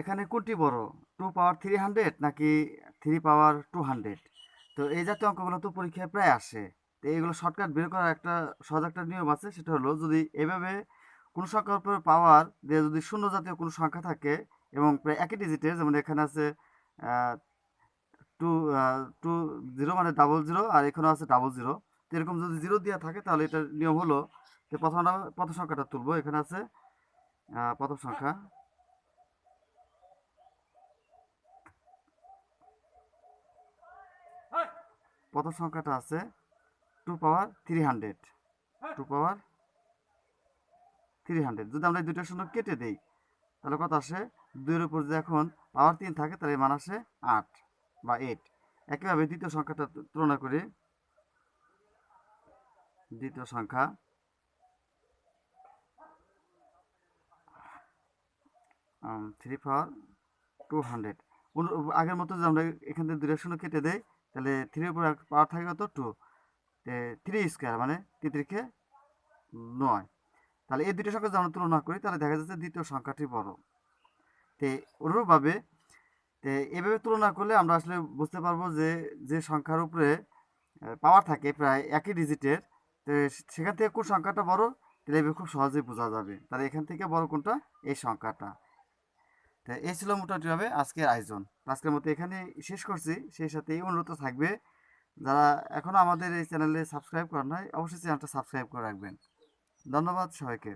এখানে কোনটি বড়? টু পাওয়ার থ্রি হান্ড্রেড নাকি থ্রি পাওয়ার টু হান্ড্রেড তো এই জাতীয় অঙ্কগুলো তো পরীক্ষায় প্রায় আসে। তো এইগুলো শর্টকাট বের করার একটা সহজ একটা নিয়ম আছে, সেটা হলো যদি এভাবে কোনো সংখ্যার উপরে পাওয়ার দিয়ে যদি শূন্য জাতীয় কোনো সংখ্যা থাকে এবং প্রায় একই ডিজিটের যেমন এখানে আছে টু টু জিরো মানে ডাবল জিরো আর এখানেও আছে ডাবল জিরো তো এরকম যদি জিরো দেওয়া থাকে, তাহলে এটার নিয়ম হলো যে প্রথম আমরা প্রথম সংখ্যাটা তুলবো। এখানে আছে প্রথম সংখ্যা। প্রথম সংখ্যাটা আছে two power three hundred. Two power three hundred. যদি আমরা এই দুইটার শূন্য কেটে দিই, তাহলে কত আসে? দুইয়ের উপর যদি এখন পাওয়ার তিন থাকে, তাহলে মান আসে আট বা এইট একইভাবে দ্বিতীয় সংখ্যাটা তুলনা করি। দ্বিতীয় সংখ্যা থ্রি পাওয়ার টু হান্ড্রেড আগের মতো যদি আমরা এখান থেকে দুইটা শূন্য কেটে দেই তাহলে থ্রির উপর পাওয়ার থাকে কত? টু থ্রি স্কোয়ার মানে তিন তিরিখে নয়। তাহলে এই দুটো সংখ্যা যদি আমরা তুলনা করি, তাহলে দেখা যাচ্ছে দ্বিতীয় সংখ্যাটি বড়। তে অনুরূপভাবে, তে এভাবে তুলনা করলে আমরা আসলে বুঝতে পারব যে যে সংখ্যার উপরে পাওয়ার থাকে প্রায় একই ডিজিটের তো সেখান থেকে কোন সংখ্যাটা বড়? তাহলে এভাবে খুব সহজেই বোঝা যাবে। তাহলে এখান থেকে বড় কোনটা? এই সংখ্যাটা। তো এই ছিল মোটামুটিভাবে আজকের আয়োজন। আজকের মতো এখানে শেষ করছি। সেই সাথে এই অনুরোধ থাকবে, যারা এখনও আমাদের এই চ্যানেলে সাবস্ক্রাইব করেন নাই, অবশ্যই চ্যানেলটা সাবস্ক্রাইব করে রাখবেন। ধন্যবাদ সবাইকে।